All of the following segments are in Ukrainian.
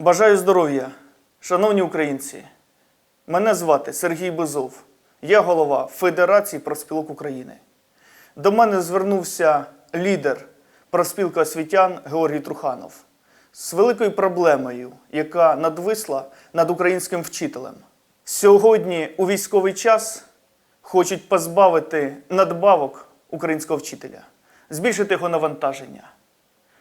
Бажаю здоров'я, шановні українці. Мене звати Сергій Безов. Я голова Федерації профспілок України. До мене звернувся лідер профспілки освітян Георгій Труханов з великою проблемою, яка надвисла над українським вчителем. Сьогодні у військовий час хочуть позбавити надбавок українського вчителя, збільшити його навантаження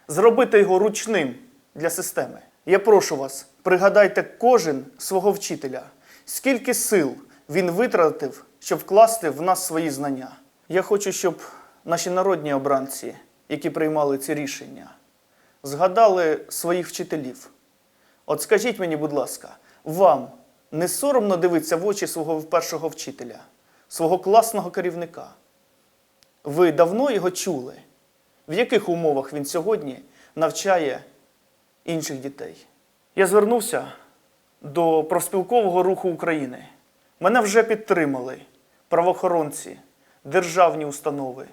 зробити його ручним для системи. Я прошу вас, пригадайте кожен свого вчителя, скільки сил він витратив, щоб вкласти в нас свої знання. Я хочу, щоб наші народні обранці, які приймали ці рішення, згадали своїх вчителів. От скажіть мені, будь ласка, вам не соромно дивитися в очі свого першого вчителя, свого класного керівника? Ви давно його чули? В яких умовах він сьогодні навчає інших дітей? Я звернувся до профспілкового руху України. Мене вже підтримали правоохоронці, державні установи,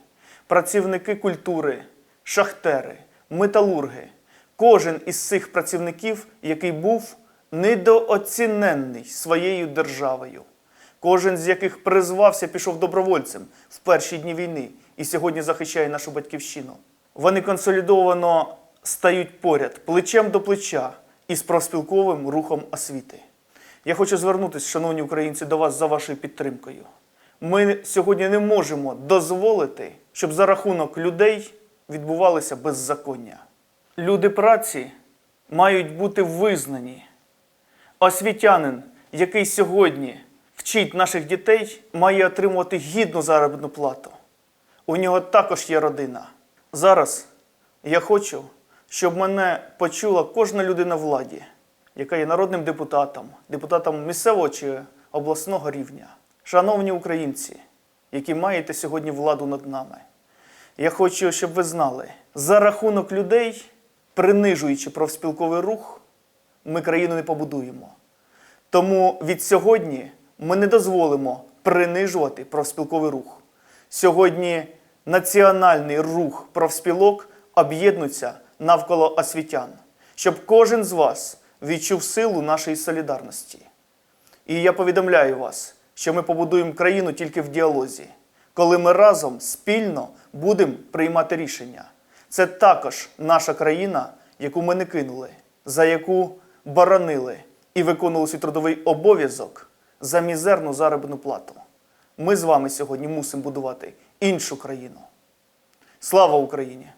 працівники культури, шахтери, металурги. Кожен із цих працівників, який був недооціненний своєю державою. Кожен з яких призвався, пішов добровольцем в перші дні війни і сьогодні захищає нашу батьківщину. Вони консолідовано стають поряд плечем до плеча із профспілковим рухом освіти. Я хочу звернутися, шановні українці, до вас за вашою підтримкою. Ми сьогодні не можемо дозволити, щоб за рахунок людей відбувалося беззаконня. Люди праці мають бути визнані. Освітянин, який сьогодні вчить наших дітей, має отримувати гідну заробітну плату. У нього також є родина. Зараз я хочу, щоб мене почула кожна людина владі, яка є народним депутатом, депутатом місцевого чи обласного рівня. Шановні українці, які маєте сьогодні владу над нами, я хочу, щоб ви знали, за рахунок людей, принижуючи профспілковий рух, ми країну не побудуємо. Тому від сьогодні ми не дозволимо принижувати профспілковий рух. Сьогодні національний рух профспілок об'єднуться навколо освітян, щоб кожен з вас відчув силу нашої солідарності. І я повідомляю вас, що ми побудуємо країну тільки в діалозі, коли ми разом спільно будемо приймати рішення. Це також наша країна, яку ми не кинули, за яку боронили і виконували свій трудовий обов'язок за мізерну заробітну плату. Ми з вами сьогодні мусимо будувати іншу країну. Слава Україні!